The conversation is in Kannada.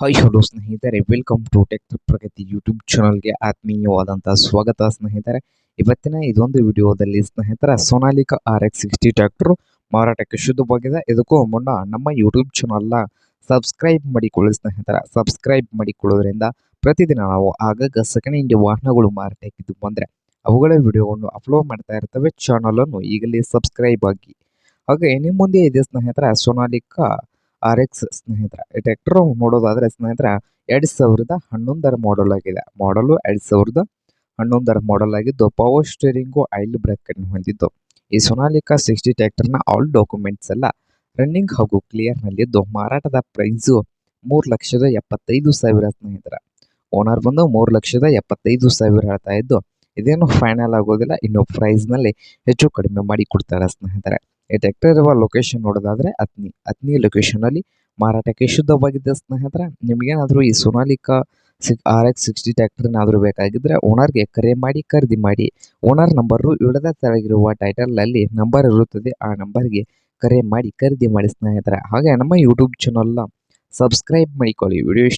ಹಾಯ್ ಹಲೋ ಸ್ನೇಹಿತರೆ. Welcome to tech Pragati YouTube ಚಾನಲ್ಗೆ ಆತ್ಮೀಯವಾದಂಥ ಸ್ವಾಗತ, ಸ್ನೇಹಿತರೆ. ಇವತ್ತಿನ ಇದೊಂದು ವಿಡಿಯೋದಲ್ಲಿ ಸ್ನೇಹಿತರ Sonalika R X sixty tractor ಮಾರಾಟಕ್ಕೆ ಶುದ್ಧವಾಗಿದೆ. ಇದಕ್ಕೂ ಮುನ್ನ ನಮ್ಮ ಯೂಟ್ಯೂಬ್ ಚಾನಲ್ನ ಸಬ್ಸ್ಕ್ರೈಬ್ ಮಾಡಿಕೊಳ್ಳಿ, ಸ್ನೇಹಿತರ. ಸಬ್ಸ್ಕ್ರೈಬ್ ಮಾಡಿಕೊಳ್ಳೋದ್ರಿಂದ ಪ್ರತಿದಿನ ನಾವು ಆಗಾಗ ಸೆಕೆಂಡ್ ಹ್ಯಾಂಡ್ ವಾಹನಗಳು ಮಾರಾಟಕ್ಕಿದ್ದು ಬಂದರೆ ಅವುಗಳ ವಿಡಿಯೋವನ್ನು ಅಪ್ಲೋಡ್ ಮಾಡ್ತಾ ಇರ್ತವೆ. ಚಾನಲನ್ನು ಈಗಲೇ ಸಬ್ಸ್ಕ್ರೈಬ್ ಆಗಿ. ಹಾಗೆ ನಿಮ್ಮ ಮುಂದೆ ಇದೆ, ಸ್ನೇಹಿತರ ಸೋನಾಲಿಕಾ ಆರ್ ಎಕ್ಸ್ ಸ್ನೇಹಿತರ ಈ ಟ್ರ್ಯಾಕ್ಟರ್ ನೋಡೋದಾದರೆ ಸ್ನೇಹಿತರ ಎರಡು ಸಾವಿರದ ಹನ್ನೊಂದರ ಮಾಡೆಲ್ ಆಗಿದೆ. ಮಾಡಲು ಎರಡು ಸಾವಿರದ ಹನ್ನೊಂದರ ಮಾಡೆಲ್ ಆಗಿದ್ದು ಪವರ್ ಸ್ಟೇರಿಂಗು ಆಯಿಲ್ ಬ್ರೇಕ್ ಅನ್ನು ಹೊಂದಿದ್ದು. ಈ ಸೊನಾಲಿಕಾ ಸಿಕ್ಸ್ಟಿ ಟ್ರ್ಯಾಕ್ಟರ್ನ ಆಲ್ ಡಾಕ್ಯುಮೆಂಟ್ಸ್ ಎಲ್ಲ ರನ್ನಿಂಗ್ ಹಾಗೂ ಕ್ಲಿಯರ್ ನಲ್ಲಿದ್ದು. ಮಾರಾಟದ ಪ್ರೈಸು ಮೂರು ಲಕ್ಷದ ಎಪ್ಪತ್ತೈದು ಸಾವಿರ ಸ್ನೇಹಿತರ. ಓನರ್ ಬಂದು ಮೂರು ಲಕ್ಷದ ಎಪ್ಪತ್ತೈದು ಸಾವಿರ ಹೇಳ್ತಾ ಇದ್ದು, ಇದೇನು ಫೈನಲ್ ಆಗೋದಿಲ್ಲ, ಇನ್ನು ಪ್ರೈಸ್ನಲ್ಲಿ ಹೆಚ್ಚು ಕಡಿಮೆ ಮಾಡಿ ಕೊಡ್ತಾರೆ ಸ್ನೇಹಿತರೆ. ಎಕ್ಟರ್ ಇರುವ ಲೊಕೇಶನ್ ನೋಡೋದಾದ್ರೆ ಅತ್ನಿ. ಅತ್ನಿ ಲೊಕೇಶನ್ ಅಲ್ಲಿ ಮಾರಾಟಕ್ಕೆ ಶುದ್ಧವಾಗಿದ್ದ ಸ್ನೇಹಿತರೆ, ನಿಮಗೇನಾದರೂ ಈ ಸೋನಾಲಿಕಾ ಸಿಕ್ ಆರ್ ಎಕ್ಸ್ ಸಿಕ್ಸ್ಟಿ ಟ್ಯಾಕ್ಟರ್ ಏನಾದರೂ ಬೇಕಾಗಿದ್ದರೆ ಓನರ್ಗೆ ಕರೆ ಮಾಡಿ, ಖರೀದಿ ಮಾಡಿ. ಓನರ್ ನಂಬರು ಇಳದ ತೆಳಗಿರುವ ಟೈಟಲಲ್ಲಿ ನಂಬರ್ ಇರುತ್ತದೆ. ಆ ನಂಬರ್ಗೆ ಕರೆ ಮಾಡಿ, ಖರೀದಿ ಮಾಡಿ ಸ್ನೇಹಿತರೆ. ಹಾಗೆ ನಮ್ಮ ಯೂಟ್ಯೂಬ್ ಚಾನಲ್ನ ಸಬ್ಸ್ಕ್ರೈಬ್ ಮಾಡಿಕೊಳ್ಳಿ. ವಿಡಿಯೋ